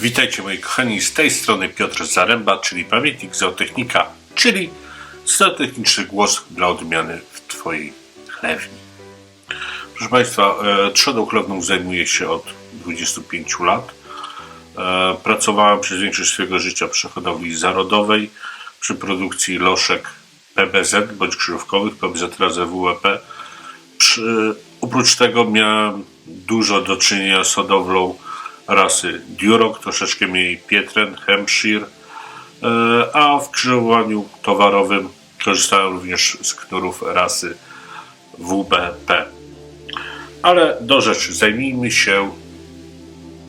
Witajcie moi kochani, z tej strony Piotr Zaręba, czyli pamiętnik zootechnika, czyli zootechniczny głos dla odmiany w Twojej chlewni. Proszę Państwa, e, trzodą chlewną zajmuję się od 25 lat. E, Pracowałem przez większość swojego życia przy hodowli zarodowej, przy produkcji loszek PBZ bądź krzyżówkowych PBZ razy WEP. Przy, oprócz tego miałem dużo do czynienia z hodowlą rasy Duroc, troszeczkę mniej Pietren, Hampshire, e, a w krzyżowaniu towarowym korzystałem również z knurów rasy WBP. Ale do rzeczy, zajmijmy się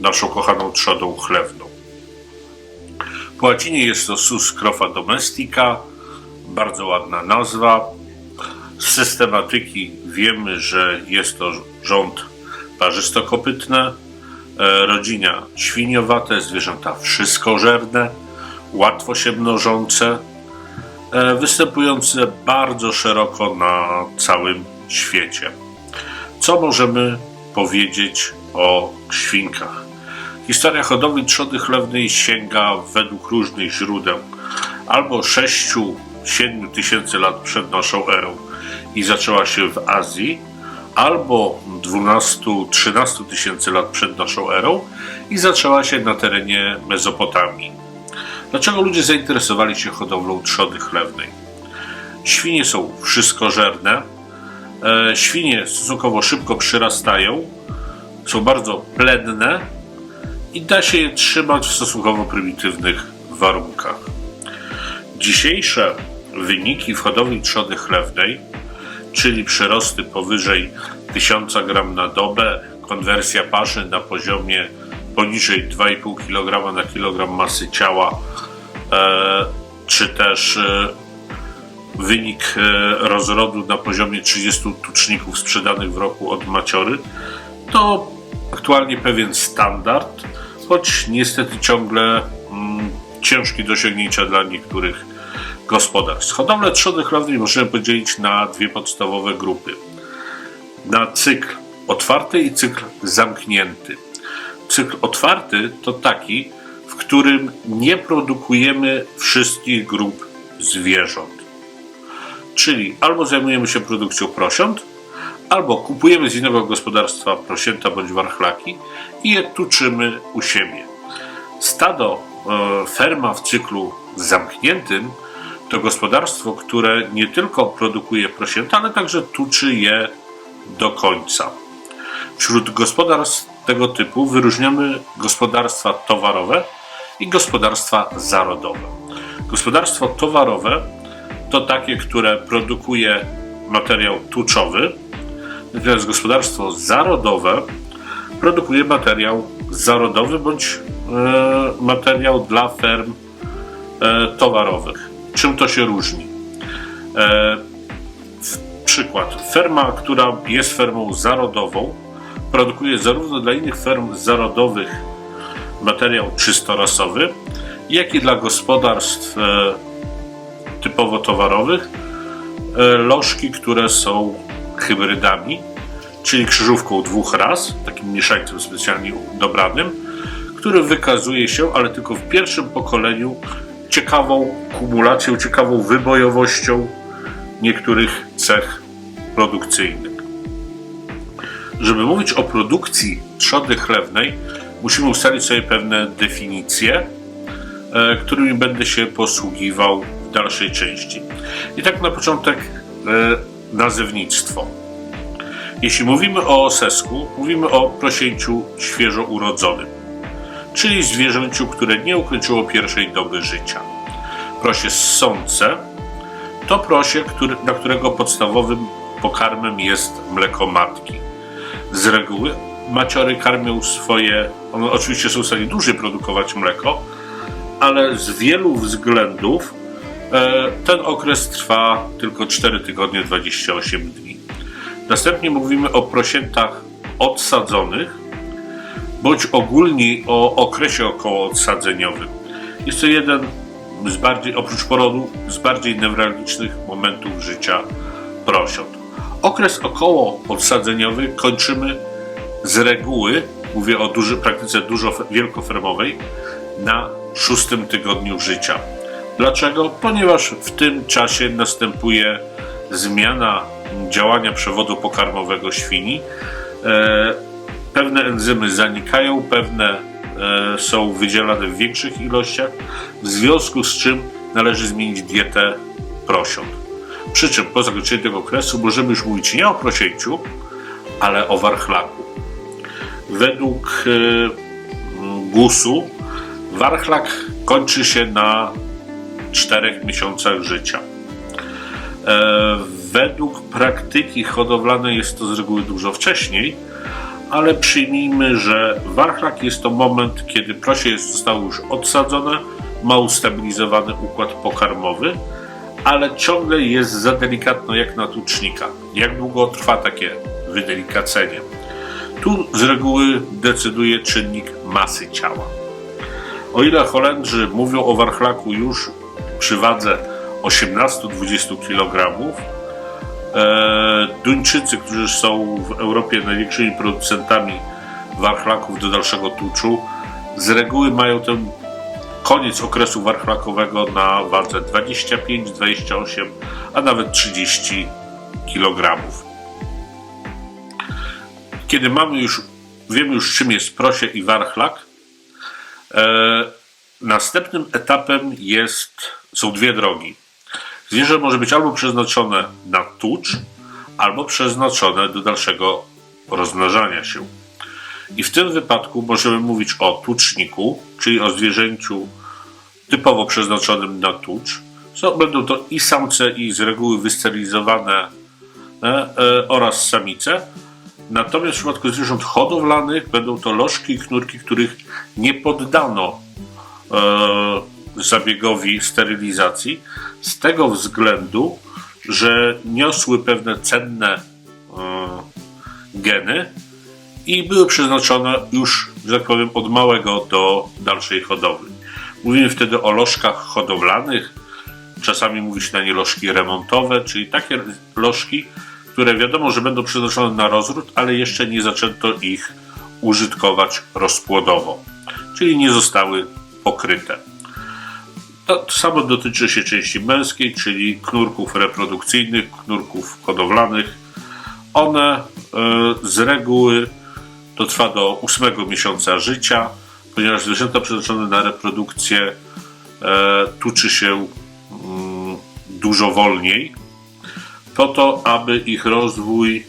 naszą kochaną trzodą chlewną. Po łacinie jest to Sus scrofa domestica, bardzo ładna nazwa. Z systematyki wiemy, że jest to rząd parzystokopytne, e, rodzina świniowate, zwierzęta wszystkożerne, łatwo się mnożące, e, występujące bardzo szeroko na całym świecie. Co możemy powiedzieć o świnkach? Historia hodowli trzody chlewnej sięga według różnych źródeł albo 6-7 tysięcy lat przed naszą erą i zaczęła się w Azji, albo 12-13 tysięcy lat przed naszą erą i zaczęła się na terenie Mezopotamii. Dlaczego ludzie zainteresowali się hodowlą trzody chlewnej? Świnie są wszystkożerne, e, świnie stosunkowo szybko przyrastają, są bardzo plenne i da się je trzymać w stosunkowo prymitywnych warunkach. Dzisiejsze wyniki w hodowli trzody chlewnej, czyli przyrosty powyżej 1000 gram na dobę, konwersja paszy na poziomie poniżej 2,5 kg na kilogram masy ciała, e, czy też e, wynik e, rozrodu na poziomie 30 tuczników sprzedanych w roku od maciory, to aktualnie pewien standard, choć niestety ciągle mm, ciężki do osiągnięcia dla niektórych gospodarstw. Hodowlę trzody chlewnej możemy podzielić na dwie podstawowe grupy. Na cykl otwarty i cykl zamknięty. Cykl otwarty to taki, w którym nie produkujemy wszystkich grup zwierząt. Czyli albo zajmujemy się produkcją prosiąt, albo kupujemy z innego gospodarstwa prosięta bądź warchlaki i je tuczymy u siebie. Stado, e, ferma w cyklu zamkniętym to gospodarstwo, które nie tylko produkuje prosięta, ale także tuczy je do końca. Wśród gospodarstw tego typu wyróżniamy gospodarstwa towarowe i gospodarstwa zarodowe. Gospodarstwo towarowe to takie, które produkuje materiał tuczowy, natomiast gospodarstwo zarodowe produkuje materiał zarodowy bądź e, materiał dla ferm e, towarowych. Czym to się różni? E, przykład. Ferma, która jest fermą zarodową, produkuje zarówno dla innych ferm zarodowych materiał czystorasowy, jak i dla gospodarstw e, typowo towarowych e, lożki, które są hybrydami, czyli krzyżówką dwóch ras, takim mieszańcem specjalnie dobranym, który wykazuje się, ale tylko w pierwszym pokoleniu, ciekawą kumulacją, ciekawą wybojowością niektórych cech produkcyjnych. Żeby mówić o produkcji trzody chlewnej, musimy ustalić sobie pewne definicje, e, którymi będę się posługiwał w dalszej części. I tak na początek e, nazewnictwo. Jeśli mówimy o osesku, mówimy o prosięciu świeżo urodzonym, czyli zwierzęciu, które nie ukończyło pierwszej doby życia. Prosie ssące to prosie, który, dla którego podstawowym pokarmem jest mleko matki. Z reguły maciory karmią swoje, one oczywiście są w stanie dłużej produkować mleko, ale z wielu względów e, ten okres trwa tylko 4 tygodnie 28 dni. Następnie mówimy o prosiętach odsadzonych, bądź ogólnie o okresie okołoodsadzeniowym. Jest to jeden z bardziej, oprócz porodu, z bardziej newralgicznych momentów życia prosiąt. Okres okołoodsadzeniowy kończymy z reguły mówię o duży, praktyce dużo wielkofermowej, na szóstym tygodniu życia. Dlaczego? Ponieważ w tym czasie następuje zmiana działania przewodu pokarmowego świni. E, pewne enzymy zanikają, pewne e, są wydzielane w większych ilościach, w związku z czym należy zmienić dietę prosiąt. Przy czym po zakończeniu tego okresu możemy już mówić nie o prosięciu, ale o warchlaku. Według e, GUS-u warchlak kończy się na czterech miesiącach życia. E, według praktyki hodowlanej jest to z reguły dużo wcześniej, ale przyjmijmy, że warchlak jest to moment, kiedy prosie jest, zostało już odsadzone, ma ustabilizowany układ pokarmowy, ale ciągle jest za delikatno jak na tucznika. Jak długo trwa takie wydelikacenie? Tu z reguły decyduje czynnik masy ciała. O ile Holendrzy mówią o warchlaku już przy wadze 18-20 kg, Duńczycy, którzy są w Europie największymi producentami warchlaków do dalszego tuczu, z reguły mają ten koniec okresu warchlakowego na wadze 25, 28, a nawet 30 kg. Kiedy mamy już, wiemy już czym jest prosie i warchlak, e, następnym etapem jest, są dwie drogi. Zwierzę może być albo przeznaczone na tucz, albo przeznaczone do dalszego rozmnażania się. I w tym wypadku możemy mówić o tuczniku, czyli o zwierzęciu typowo przeznaczonym na tucz. So, będą to i samce, i z reguły wysterylizowane e, e, oraz samice. Natomiast w przypadku zwierząt hodowlanych będą to lożki i knurki, których nie poddano e, zabiegowi sterylizacji z tego względu, że niosły pewne cenne e, geny i były przeznaczone już, że tak powiem, od małego do dalszej hodowli. Mówimy wtedy o lożkach hodowlanych, czasami mówi się na nie lożki remontowe, czyli takie lożki, które wiadomo, że będą przeznaczone na rozród, ale jeszcze nie zaczęto ich użytkować rozpłodowo, czyli nie zostały pokryte. To samo dotyczy się części męskiej, czyli knurków reprodukcyjnych, knurków hodowlanych. One e, z reguły to trwa do ósmego miesiąca życia, ponieważ zwierzęta przeznaczone na reprodukcję e, tuczy się mm, dużo wolniej, po to, aby ich rozwój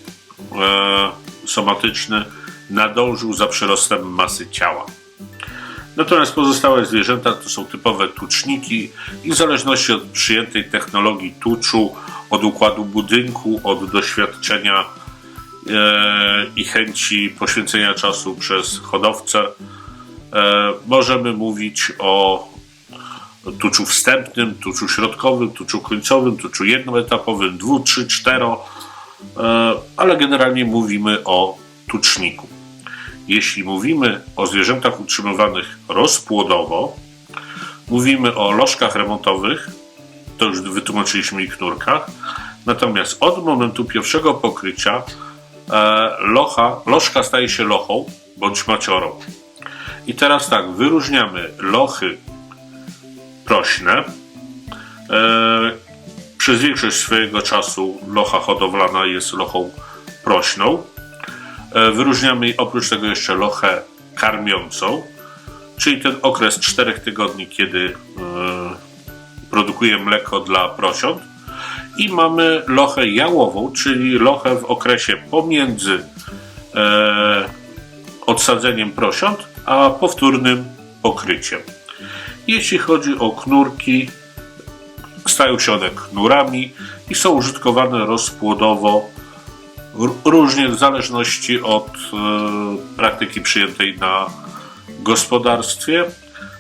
e, somatyczny nadążył za przyrostem masy ciała. Natomiast pozostałe zwierzęta to są typowe tuczniki i w zależności od przyjętej technologii tuczu, od układu budynku, od doświadczenia e, i chęci poświęcenia czasu przez hodowcę, e, możemy mówić o tuczu wstępnym, tuczu środkowym, tuczu końcowym, tuczu jednoetapowym, dwu, trzy, cztero, e, ale generalnie mówimy o tuczniku. Jeśli mówimy o zwierzętach utrzymywanych rozpłodowo, mówimy o lożkach remontowych, to już wytłumaczyliśmy ich knurkach, natomiast od momentu pierwszego pokrycia e, locha, lożka staje się lochą bądź maciorą. I teraz tak, wyróżniamy lochy prośne. E, przez większość swojego czasu locha hodowlana jest lochą prośną. E, wyróżniamy oprócz tego jeszcze lochę karmiącą, czyli ten okres 4 tygodni, kiedy e, produkuje mleko dla prosiąt. I mamy lochę jałową, czyli lochę w okresie pomiędzy e, odsadzeniem prosiąt a powtórnym pokryciem. Jeśli chodzi o knurki, stają się one knurami i są użytkowane rozpłodowo różnie w zależności od e, praktyki przyjętej na gospodarstwie.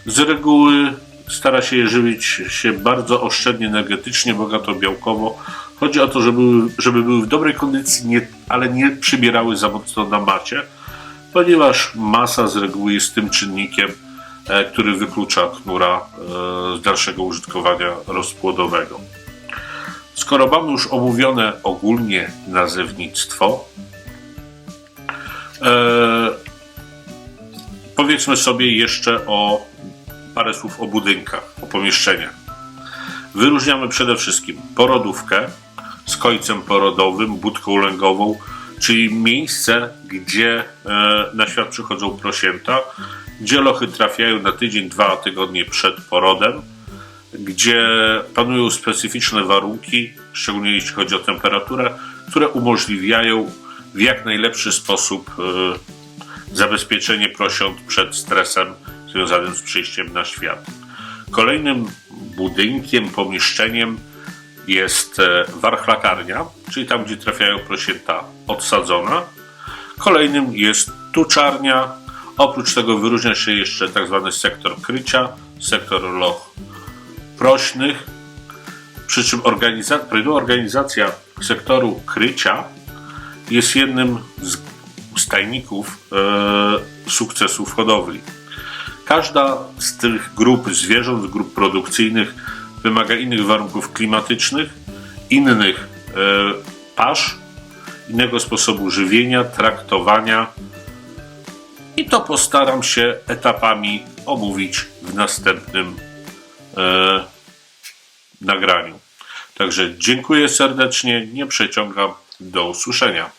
Z reguły stara się je żywić się bardzo oszczędnie energetycznie, bogato białkowo. Chodzi o to, żeby, żeby były w dobrej kondycji, nie, ale nie przybierały za mocno na macie, ponieważ masa z reguły jest tym czynnikiem, e, który wyklucza knura e, z dalszego użytkowania rozpłodowego. Skoro mamy już omówione ogólnie nazewnictwo, e, powiedzmy sobie jeszcze o parę słów o budynkach, o pomieszczeniach. Wyróżniamy przede wszystkim porodówkę z końcem porodowym, budką lęgową, czyli miejsce, gdzie e, na świat przychodzą prosięta, gdzie lochy trafiają na tydzień, dwa tygodnie przed porodem, gdzie panują specyficzne warunki, szczególnie jeśli chodzi o temperaturę, które umożliwiają w jak najlepszy sposób e, zabezpieczenie prosiąt przed stresem związanym z przyjściem na świat. Kolejnym budynkiem, pomieszczeniem jest e, warchlakarnia, czyli tam, gdzie trafiają prosięta odsadzona. Kolejnym jest tuczarnia. Oprócz tego wyróżnia się jeszcze tak zwany sektor krycia, sektor loch prośnych. Przy czym organizacja, sektoru krycia jest jednym z stajników e, sukcesów hodowli. Każda z tych grup zwierząt, grup produkcyjnych wymaga innych warunków klimatycznych, innych e, pasz, innego sposobu żywienia, traktowania. I to postaram się etapami omówić w następnym nagraniu. Także dziękuję serdecznie, nie przeciągam, do usłyszenia.